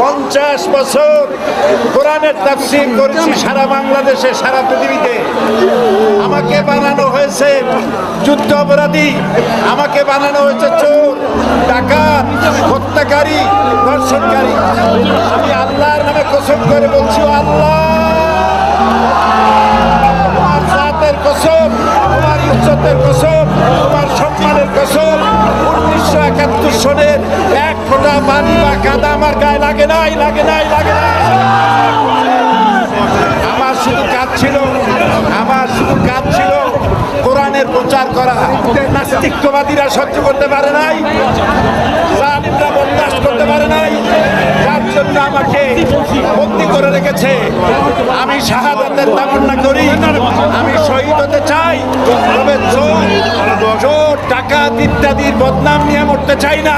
পঞ্চাশ বছর কোরআনের তাফসির করেছি সারা বাংলাদেশে, সারা পৃথিবীতে। আমাকে বানানো হয়েছে যুদ্ধ অপরাধী। আমাকে বানানো হয়েছে চোর, ডাকাত, হত্যাকারী, ধর্ষণকারী। আমি আল্লাহর নামে কসম করে বলছি আল্লাহ! তোমার জাতের কসম, তোমার ইজ্জতের কসম, তোমার সম্মানের কসম, উনিশশো একাত্তর সনের এক ফোঁটা লাগে নাই লাগে নাই লাগে নাই। আমার শুধু কাজ ছিল, আমার শুধু কাজ ছিল কোরআনের প্রচার করা। নাস্তিকবাদীরা সহ্য করতে পারে নাই, জালিমরা করতে পারে নাই, যার জন্য আমাকে বন্দি করে রেখেছে। আমি শাহাদাতের তামান্না করি, আমি শহীদ হতে চাই টাকা, ইত্যাদির বদনাম নিয়ে মরতে চাই না।